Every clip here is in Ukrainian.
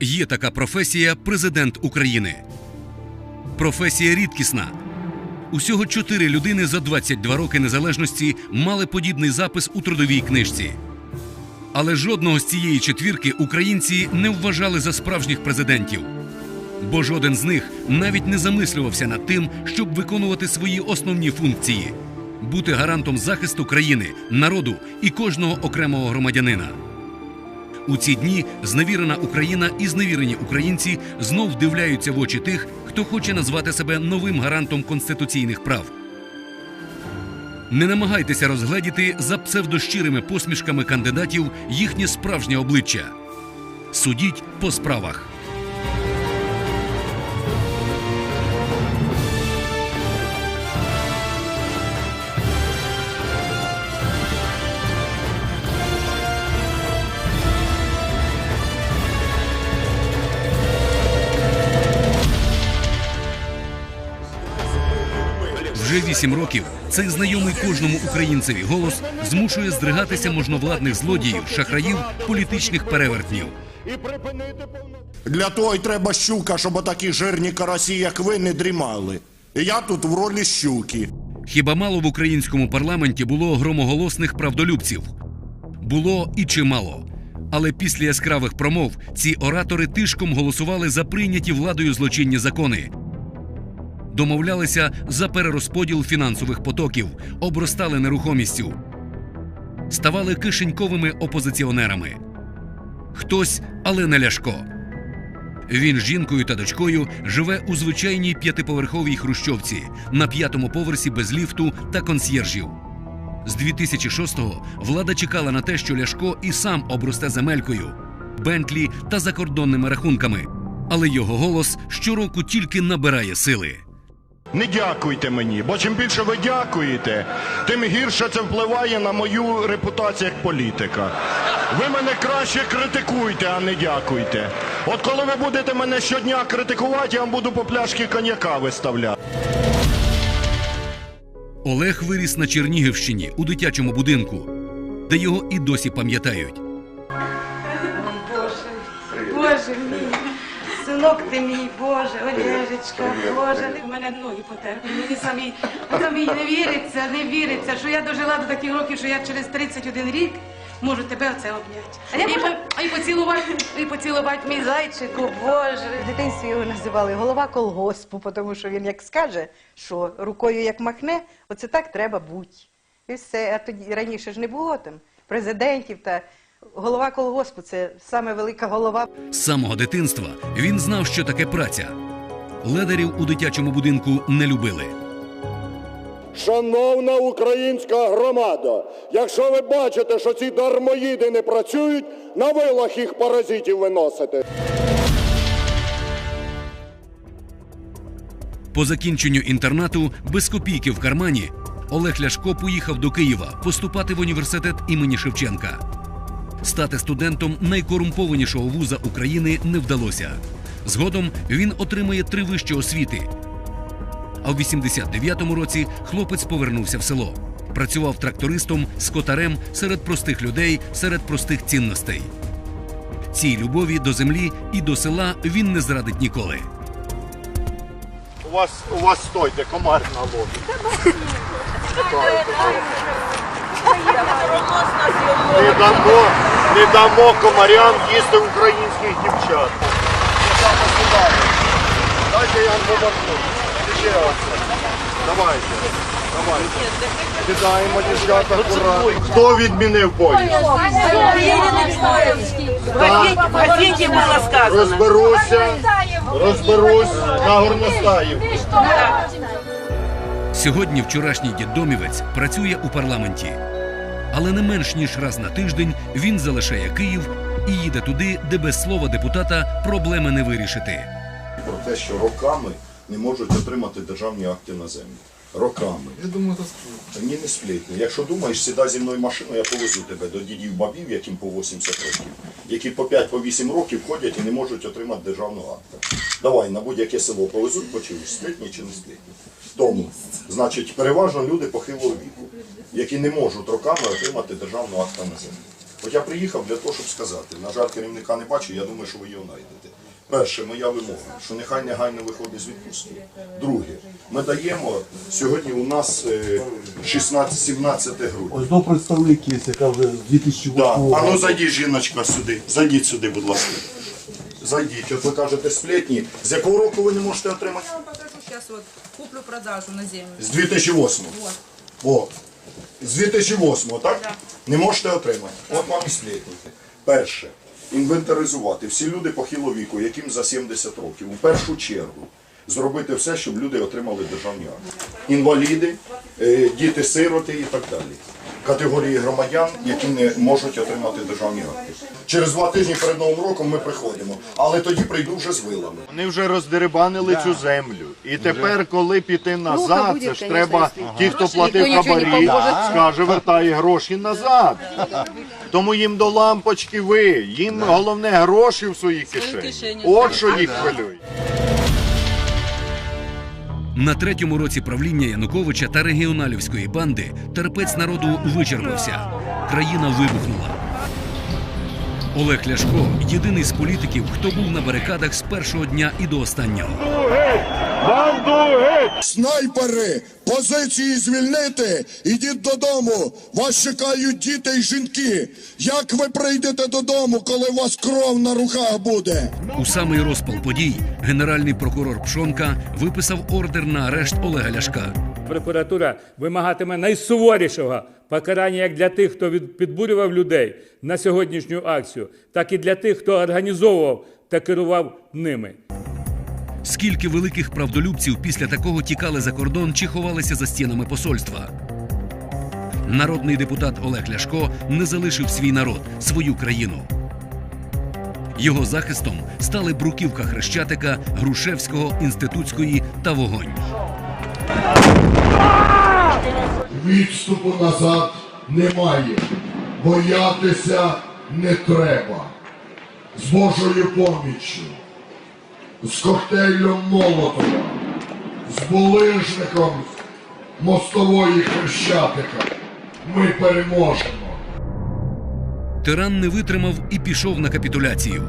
Є така професія президент України. Професія рідкісна. Усього чотири людини за 22 роки незалежності мали подібний запис у трудовій книжці. Але жодного з цієї четвірки українці не вважали за справжніх президентів. Бо жоден з них навіть не замислювався над тим, щоб виконувати свої основні функції бути гарантом захисту країни, народу і кожного окремого громадянина. У ці дні зневірена Україна і зневірені українці знов дивляються в очі тих, хто хоче назвати себе новим гарантом конституційних прав. Не намагайтеся розгледіти за псевдощирими посмішками кандидатів їхнє справжнє обличчя. Судіть по справах. Вже вісім років цей знайомий кожному українцеві голос змушує здригатися можновладних злодіїв, шахраїв, політичних перевертнів. Для того й треба щука, щоб отакі жирні карасі, як ви, не дрімали. І я тут в ролі щуки. Хіба мало в українському парламенті було громоголосних правдолюбців? Було і чимало. Але після яскравих промов ці оратори тишком голосували за прийняті владою злочинні закони. Домовлялися за перерозподіл фінансових потоків, обростали нерухомістю, ставали кишеньковими опозиціонерами. Хтось, але не Ляшко. Він з жінкою та дочкою живе у звичайній п'ятиповерховій хрущовці на п'ятому поверсі без ліфту та консьєржів. З 2006-го влада чекала на те, що Ляшко і сам обросте земелькою, Бентлі та закордонними рахунками. Але його голос щороку тільки набирає сили. Не дякуйте мені, бо чим більше ви дякуєте, тим гірше це впливає на мою репутацію як політика. Ви мене краще критикуйте, а не дякуйте. От коли ви будете мене щодня критикувати, я вам буду по пляшки коньяка виставляти. Олег виріс на Чернігівщині у дитячому будинку, де його і досі пам'ятають. Синок ти мій, Боже, Олежечка, Боже. У мене ноги потерпли. Мені самі, самі не віриться, не віриться, що я дожила до таких років, що я через 31 рік можу тебе оце обняти. А я можу- і поцілувати, і поцілувати мій зайчику, Боже. В дитинстві його називали голова колгоспу, тому що він як скаже, що рукою як махне, оце так треба бути. І все. А тоді раніше ж не було там президентів та голова колгоспу це саме велика голова. З самого дитинства він знав, що таке праця. Ледарів у дитячому будинку не любили. Шановна українська громада, якщо ви бачите, що ці дармоїди не працюють, на вилах їх паразитів виносите. По закінченню інтернату без копійки в кармані Олег Ляшко поїхав до Києва поступати в університет імені Шевченка. Стати студентом найкорумпованішого вуза України не вдалося. Згодом він отримає три вищі освіти. А в 89-му році хлопець повернувся в село. Працював трактористом, скотарем серед простих людей, серед простих цінностей. Цій любові до землі і до села він не зрадить ніколи. У вас, у вас стойте, комар на лобі. Не дамо, не дамо комарям їсти українських дівчат. Дайте я вам поверну. Ще раз. Давайте. Давайте. Кидаємо дівчата акуратно. Хто відмінив поїзд? В было сказано. Розберуся, розберусь на горностаївку. Сьогодні вчорашній дідомівець працює у парламенті. Але не менш ніж раз на тиждень він залишає Київ і їде туди, де без слова депутата проблеми не вирішити. Про те, що роками не можуть отримати державні акти на землю. Роками. Я думаю, це скажу. Ні, не сплітно. Якщо думаєш, сідай зі мною машину, я повезу тебе до дідів бабів, яким по 80 років, які по 5-8 років ходять і не можуть отримати державного акта. Давай на будь-яке село повезуть, почуєш, сплітні чи не сплітні. Тому, значить, переважно люди похилого віку, які не можуть роками отримати державного акта на землю. От я приїхав для того, щоб сказати. На жаль, керівника не бачу, я думаю, що ви його знайдете. Перше, моя вимога, що нехай негайно виходить з відпустки. Друге, ми даємо, сьогодні у нас е, 16-17 грудня. Ось до представник є, яка вже з 2008 Да. року. А ну зайдіть, жіночка, сюди. Зайдіть сюди, будь ласка. Зайдіть, от ви кажете сплетні. З якого року ви не можете отримати? Я вам покажу сейчас вот куплю-продажу на землю. З 2008. О, з 2008, так? Не можете отримати. От вам і сплетники. Перше. Інвентаризувати всі люди похилого віку, яким за 70 років. У першу чергу зробити все, щоб люди отримали державні акти. Інваліди, е, діти-сироти і так далі. Категорії громадян, які не можуть отримати державні акти. Через два тижні перед Новим роком ми приходимо, але тоді прийду вже з вилами. Вони вже роздерибанили цю землю. І тепер, коли піти назад, це ж треба ті, хто платив хабарі, скаже, вертає гроші назад. Тому їм до лампочки ви. Їм головне гроші в своїй кишені. От що їх хвилює. На третьому році правління Януковича та регіоналівської банди терпець народу вичерпався. Країна вибухнула. Олег Ляшко єдиний з політиків, хто був на барикадах з першого дня і до останнього. Снайпери, позиції звільнити, ідіть додому. Вас чекають діти і жінки. Як ви прийдете додому, коли у вас кров на руках буде? У самий розпал подій генеральний прокурор Пшонка виписав ордер на арешт Олега Ляшка. Прокуратура вимагатиме найсуворішого покарання як для тих, хто від- підбурював людей на сьогоднішню акцію, так і для тих, хто організовував та керував ними. Скільки великих правдолюбців після такого тікали за кордон чи ховалися за стінами посольства? Народний депутат Олег Ляшко не залишив свій народ, свою країну. Його захистом стали бруківка Хрещатика, Грушевського, Інститутської та Вогонь. Відступу назад немає. Боятися не треба. З Божою поміччю, з коктейлем Молотова, з булижником мостової хрещатика ми переможемо. Тиран не витримав і пішов на капітуляцію.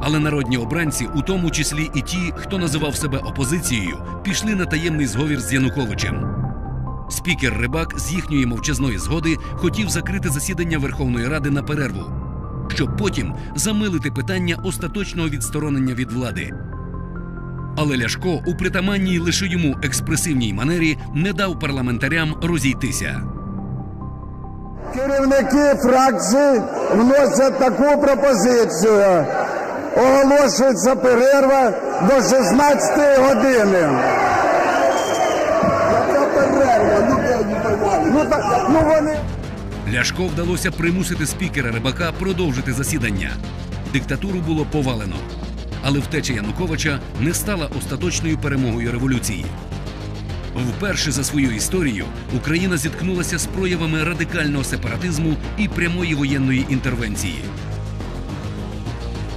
Але народні обранці, у тому числі і ті, хто називав себе опозицією, пішли на таємний зговір з Януковичем. Спікер Рибак з їхньої мовчазної згоди хотів закрити засідання Верховної Ради на перерву, щоб потім замилити питання остаточного відсторонення від влади. Але Ляшко у притаманній лише йому експресивній манері не дав парламентарям розійтися. Керівники фракції вносять таку пропозицію. Оголошується перерва до 16 години. Ну, так, ну вони... Ляшко вдалося примусити спікера Рибака продовжити засідання. Диктатуру було повалено. Але втеча Януковича не стала остаточною перемогою революції. Вперше за свою історію Україна зіткнулася з проявами радикального сепаратизму і прямої воєнної інтервенції.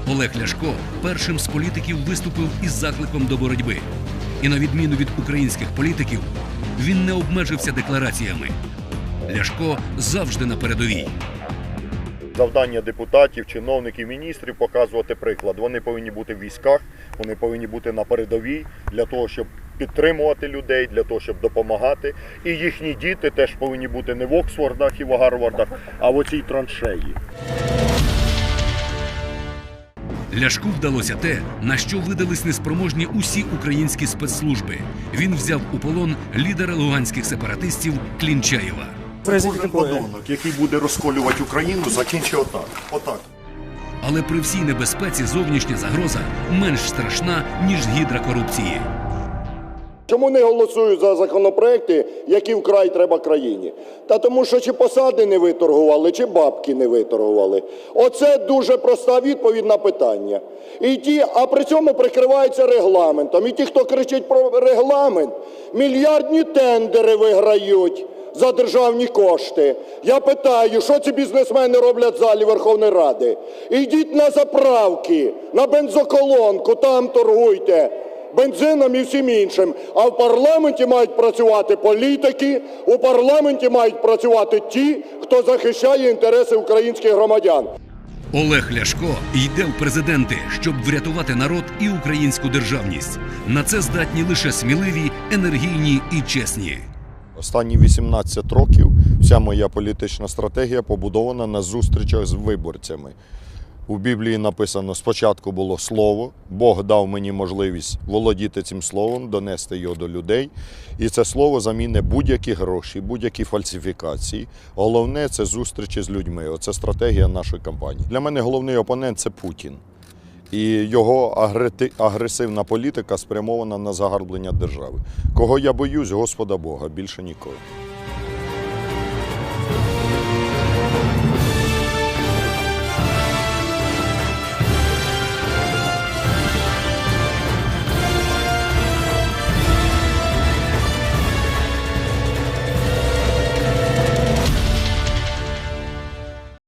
Олег Ляшко першим з політиків виступив із закликом до боротьби. І на відміну від українських політиків, він не обмежився деклараціями. Ляшко завжди на передовій. Завдання депутатів, чиновників, міністрів показувати приклад. Вони повинні бути в військах, вони повинні бути на передовій для того, щоб підтримувати людей, для того, щоб допомагати. І їхні діти теж повинні бути не в Оксфордах і в Гарвардах, а в оцій траншеї. Ляшку вдалося те, на що видались неспроможні усі українські спецслужби. Він взяв у полон лідера луганських сепаратистів Клінчаєва. Кожен подонок, який буде розколювати Україну, закінчить отак. Отак. Але при всій небезпеці зовнішня загроза менш страшна, ніж гідра корупції. Чому не голосують за законопроекти, які вкрай треба країні? Та тому, що чи посади не виторгували, чи бабки не виторгували. Оце дуже проста відповідь на питання. І ті, а при цьому прикриваються регламентом. І ті, хто кричить про регламент, мільярдні тендери виграють за державні кошти. Я питаю, що ці бізнесмени роблять в залі Верховної Ради? Ідіть на заправки, на бензоколонку, там торгуйте бензином і всім іншим. А в парламенті мають працювати політики, у парламенті мають працювати ті, хто захищає інтереси українських громадян. Олег Ляшко йде в президенти, щоб врятувати народ і українську державність. На це здатні лише сміливі, енергійні і чесні. Останні 18 років вся моя політична стратегія побудована на зустрічах з виборцями. У Біблії написано: спочатку було слово, Бог дав мені можливість володіти цим словом, донести його до людей. І це слово заміне будь-які гроші, будь-які фальсифікації. Головне це зустрічі з людьми. Оце стратегія нашої кампанії. Для мене головний опонент це Путін. І його агресивна політика спрямована на загарблення держави. Кого я боюсь, Господа Бога, більше нікого.